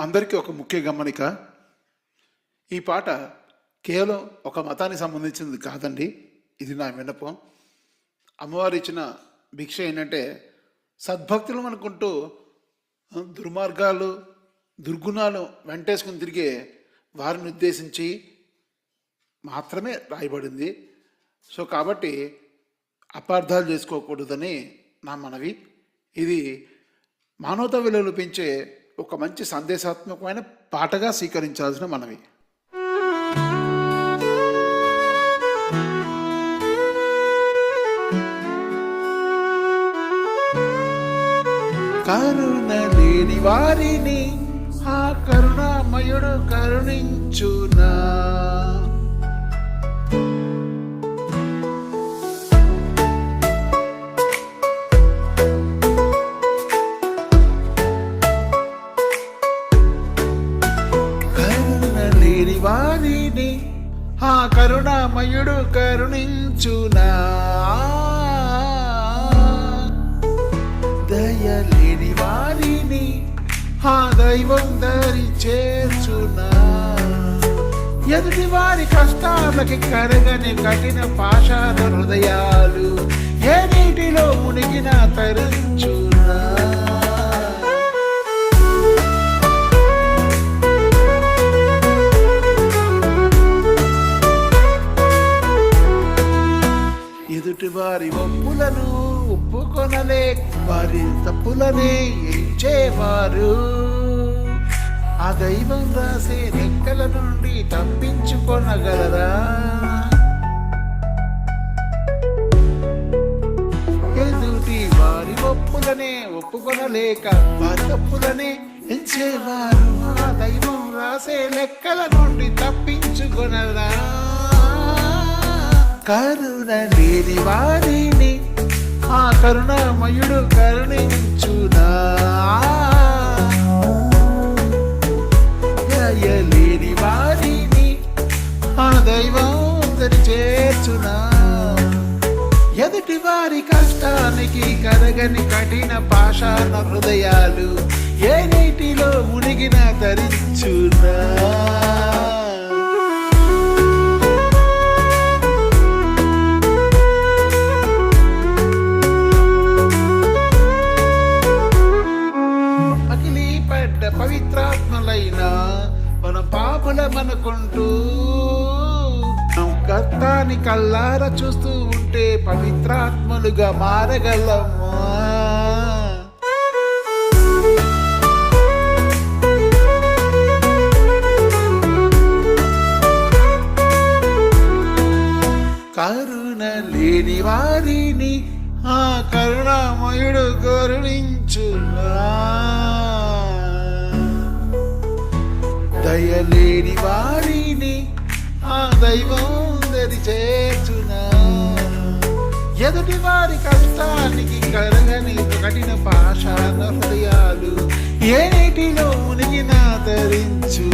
అందరికీ ఒక ముఖ్య గమనిక. ఈ పాట కేవలం ఒక మతానికి సంబంధించింది కాదండి. ఇది నా విన్నపం. అమ్మవారు ఇచ్చిన భిక్ష ఏంటంటే సద్భక్తులు అనుకుంటూ దుర్మార్గాలు దుర్గుణాలు వెంటేసుకుని తిరిగే వారిని ఉద్దేశించి మాత్రమే రాయబడింది. సో కాబట్టి అపార్థాలు చేసుకోకూడదని నా మనవి. ఇది మానవత విలువలు పెంచే ఒక మంచి సందేశాత్మకమైన పాటగా స్వీకరించాల్సిన మనవి. కరుణ లేని వారిని ఆ కరుణామయుడు కరుణించునా? ఆ కరుణామయుడు కరుణించునా. దయలేని వారిని ఆ దైవం దరి చేర్చునా ఎదుటి వారి కష్టాలకి కరగని కఠిన పాషాణ హృదయాలు ఏ నీటిలో మునిగిన తరించునా. వారి ఒప్పులను ఒప్పుకొనలే వారి తప్పులనే ఎంచేవారు. ఆ దైవం రాసే రెక్కల నుండి తప్పించుకొనగలరా? ఎదుటి వారి ఒప్పులనే ఒప్పుకొనలేక వారి తప్పులనే ఎంచేవారు. ఆ దైవం రాసే లెక్కల నుండి తప్పించుకొనరా? కరుణ లేని వారిని ఆ కరుణామయుడు కరుణించునా? లేని వారిని ఆ దైవం దరి చేర్చునా? ఎదుటి వారి కష్టానికి కరగని కఠిన పాషాణ హృదయాలు ఏ నీటిలో మునిగిన తరించునా అనుకుంటూ మనం కల్లార చూస్తూ ఉంటే పవిత్రాత్మలుగా మారగలము. కరుణ లేని వారిని ఆ కరుణామయుడు కరుణించునా? దయలేని వారిని ఆ దైవం చేర్చునా. ఎదుటి వారి కష్టానికి కరగని కఠిన పాషాణ హృదయాలు ఏటిలో నీటిలో ధరించు